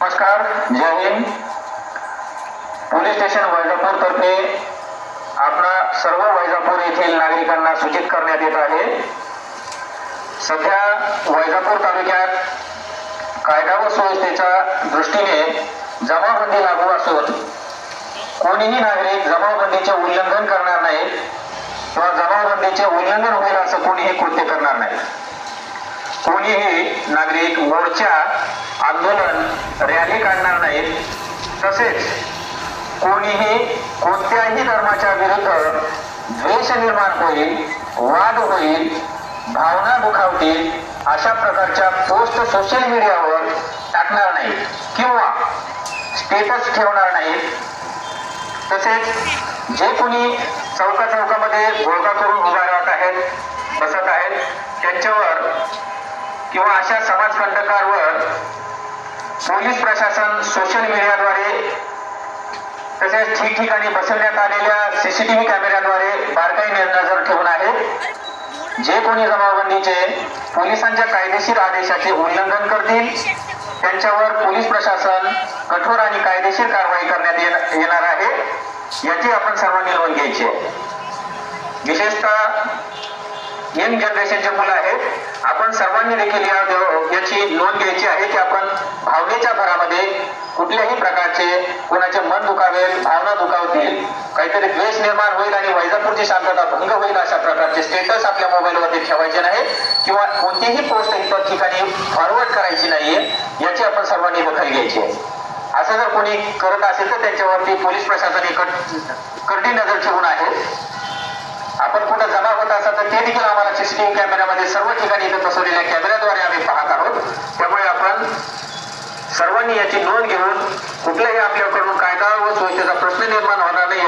नमस्कार जय Hind. Police station Vaijapur तर्फे आपणा सर्व वैजापूर येथील नागरिकांना सूचित करण्यात येत आहे. सध्या वैजापूर तालुक्यात कायदा व सुव्यवस्थेच्या दृष्टीने जमावबंदी लागू असून कोणीही नागरिक जमावबंदीचे उल्लंघन करणार नाही किंवा जमावबंदीचे उल्लंघन होईल असं कोणीही कृत्य करणार नाही. कोणीही नागरिक मोर्चा आंदोलन रॅली काढणार नाहीत. तसेच कोणीही कोणत्याही धर्माच्या विरुद्ध द्वेष निर्माण होईल वाद होईल भावना दुखावतील अशा प्रकारच्या पोस्ट सोशल मीडियावर टाकणार नाही किंवा स्टेटस ठेवणार नाहीत. तसेच जे कोणी चौका चौकामध्ये घोळका करून उभा राहत आहेत बसत आहेत त्यांच्यावर किंवा अशा समाजकंटकांवर पोलीस प्रशासन सोशल मीडियाद्वारे तसेच ठिकठिकाणी बसवण्यात आलेल्या सीसीटीव्ही कॅमेऱ्याद्वारे बारकाईने नजर ठेवून आहे. जे कोणी जमावबंदीचे पोलिसांच्या कायदेशीर आदेशाचे उल्लंघन करतील त्यांच्यावर पोलीस प्रशासन कठोर आणि कायदेशीर कारवाई करण्यात येणार आहे. याची आपण सर्वांनी नोंद घ्यायची आहे. विशेषतः यंग जनरेशनचे मुलं आहेत आपण सर्वांनी देखील या याची नोंद घ्यायची आहे की आपण भावनेच्या भरामध्ये कुठल्याही प्रकारचे कोणाचे मन दुखावेल भावना दुखावतील काहीतरी द्वेष निर्माण होईल आणि वैजापूरची शांतता भंग होईल अशा प्रकारचे स्टेटस आपल्या मोबाईलवरती ठेवायचे नाही किंवा कोणतीही पोस्ट इतर ठिकाणी फॉरवर्ड करायची नाहीये याची आपण सर्वांनी दखल घ्यायची आहे. असं जर कोणी करत असेल तर त्यांच्यावरती पोलीस प्रशासन एक करडी नजर ठेवून आहे. होत असाल तर ते देखील आम्हाला सिस्टीम कॅमेऱ्यामध्ये सर्व ठिकाणी इथं बसवलेल्या कॅमेऱ्याद्वारे आम्ही पाहत आहोत. त्यामुळे आपण सर्वांनी याची नोंद घेऊन कुठल्याही आपल्याकडून कायदा व सुरक्षेचा प्रश्न निर्माण होणार नाही